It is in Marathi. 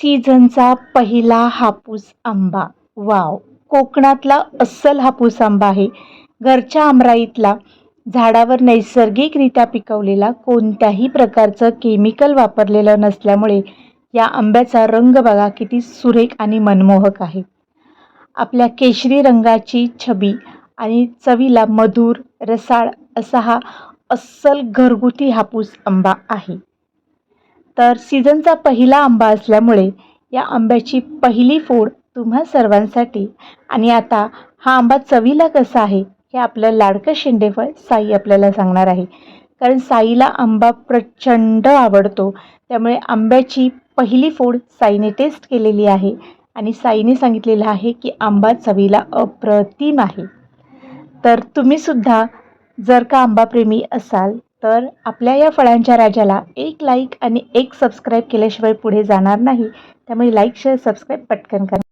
सीझनचा पहिला हापूस आंबा. वाव! कोकणातला अस्सल हापूस आंबा आहे. घरच्या आमराईतला झाडावर नैसर्गिकरित्या पिकवलेला कोणत्याही प्रकारचं केमिकल वापरलेलं नसल्यामुळे या आंब्याचा रंग बघा किती सुरेख आणि मनमोहक आहे. आपल्या केशरी रंगाची छबी आणि चवीला मधुर रसाळ असा हा अस्सल घरगुती हापूस आंबा आहे. तर सीझनचा पहिला आंबा असल्यामुळे या आंब्याची पहिली फोड तुम्हा सर्वांसाठी. आणि आता हा आंबा चवीला कसा आहे हे आपलं लाडकं शेंडेफळ साई आपल्याला सांगणार आहे. कारण साईला आंबा प्रचंड आवडतो. त्यामुळे आंब्याची पहिली फोड साईने टेस्ट केलेली आहे. आणि साईने सांगितलेलं आहे की आंबा चवीला अप्रतिम आहे. तर तुम्हीसुद्धा जर का आंबाप्रेमी असाल तर आपल्या या फळांच्या राजाला एक लाईक आणि एक सबस्क्राईब केल्याशिवाय पुढे जाणार नाही. त्यामुळे लाईक शेअर सबस्क्राईब पटकन करा.